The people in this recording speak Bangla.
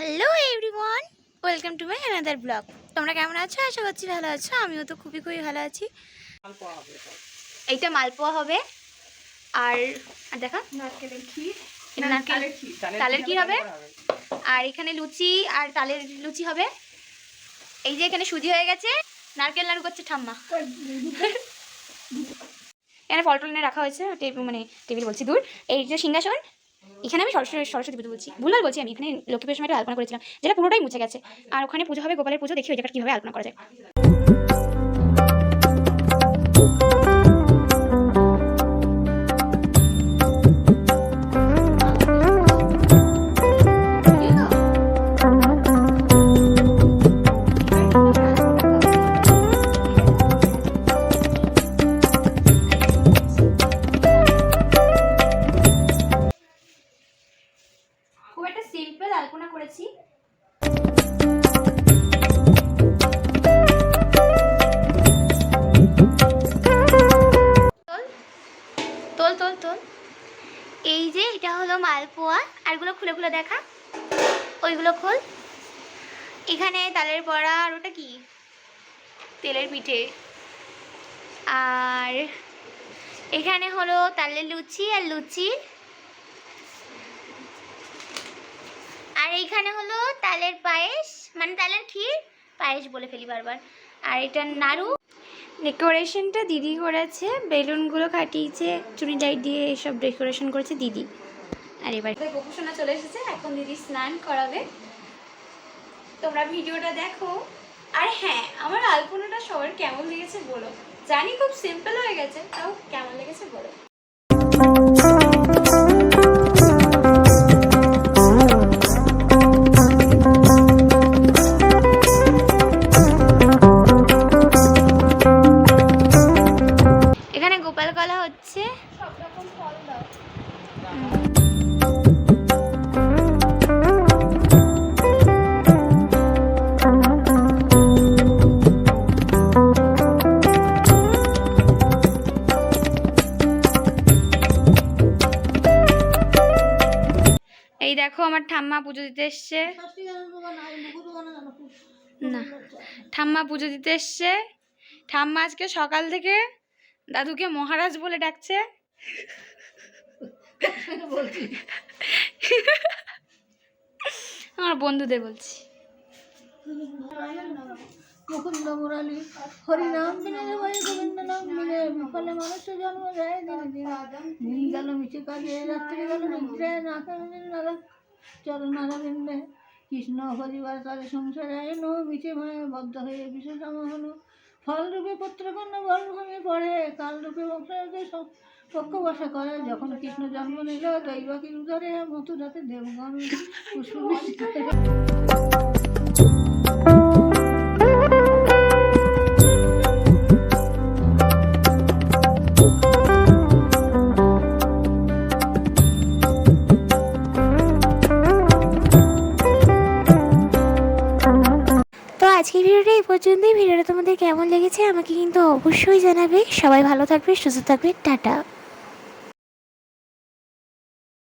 Hello everyone welcome to my another blog তোমরা কেমন আছো? আশা করছি ভালো আছো। আমিও তো খুবই খুবই ভালো আছি। এইটা মালপোয়া হবে। আর আর দেখা। নারকেলের ক্ষীর। নারকেল তালের ক্ষীর হবে আর এখানে লুচি আর তালের লুচি হবে। এই যে এখানে সুজি হয়ে গেছে। নারকেল নাড়ু করছে ঠাম্মা। এখানে ফল টল রাখা হয়েছে। টেবিল মানে টেবিল বলছি দূর। এই যে সিংহাসন এখানে আমি সরস্বতী সরস্বতী পুজো বলছি। ভুলভাল বলছি আমি। এখানে লক্ষ্মী পুজোর সময় আলপনা করেছিলাম, যেটা পুরোটাই মুছে গেছে। আর ওখানে পুজো হবে, গোপালের পুজো, দেখি ওই জায়গাটা কীভাবে আলপনা করা যায়। তোল তোল তোল। এই যে, এটা হলো মালপোয়া। আর আরগুলো খুলে খুলে দেখা। ওইগুলো খোল। এখানে তালের বড়া আর ওটা কি? তেলের পিঠে। আর এখানে হলো তালের লুচি আর লুচি। আর এইখানে হলো তালের পায়েস মানে তালের ক্ষীর, পায়েস বলে ফেলি বারবার। আর এটা নাড়ু। ডেকোরেশনটা দিদি করেছে, বেলুনগুলো কাটিয়েছে চুনি লাইট দিয়ে এসব ডেকোরেশন করেছে দিদি। আর এবার গোপুসোনা চলে এসেছে, এখন দিদি স্নান করাবে। তোমরা ভিডিওটা দেখো। আর হ্যাঁ আমার আলপনাটা সবার কেমন লেগেছে বলো। জানি খুব সিম্পল হয়ে গেছে, তাও কেমন লেগেছে বলো। এই দেখো আমার ঠাম্মা পুজো দিতে এসছে। না, ঠাম্মা পুজো দিতে এসছে। ঠাম্মা আজকে সকাল থেকে দাদুকে মহারাজ বলে ডাকছে। আমার বন্ধুদের বলছি। মুকুন্দ মুরালি, হরিনাম বিনে ভাই গোবিন্দ নাম বিনে বিফলে মানুষের জন্ম যায় দিনে দিনে। দিন গেল মিছে কাজে রাত্রি গেল নিদ্রে না কারণে নারা চল নারাবিন্দে কৃষ্ণ হরিবার তারে সংসারে এনো মিছে ভয়ে বদ্ধ হয়ে বিশ্বসাম হলো ফল রূপে পুত্রকন্যা বলভূমি পড়ে কাল রূপে বংশে পক্ষ বসা করে। যখন কৃষ্ণ জন্ম নিল দৈবাকির উদরে মথুরাতে দেবগণ পুষ্প আজকের ভিডিওটা এই পর্যন্তই। ভিডিওটা তোমাদের কেমন লেগেছে আমাকে কিন্তু অবশ্যই জানাবে। সবাই ভালো থাকবে, সুস্থ থাকবে। টাটা।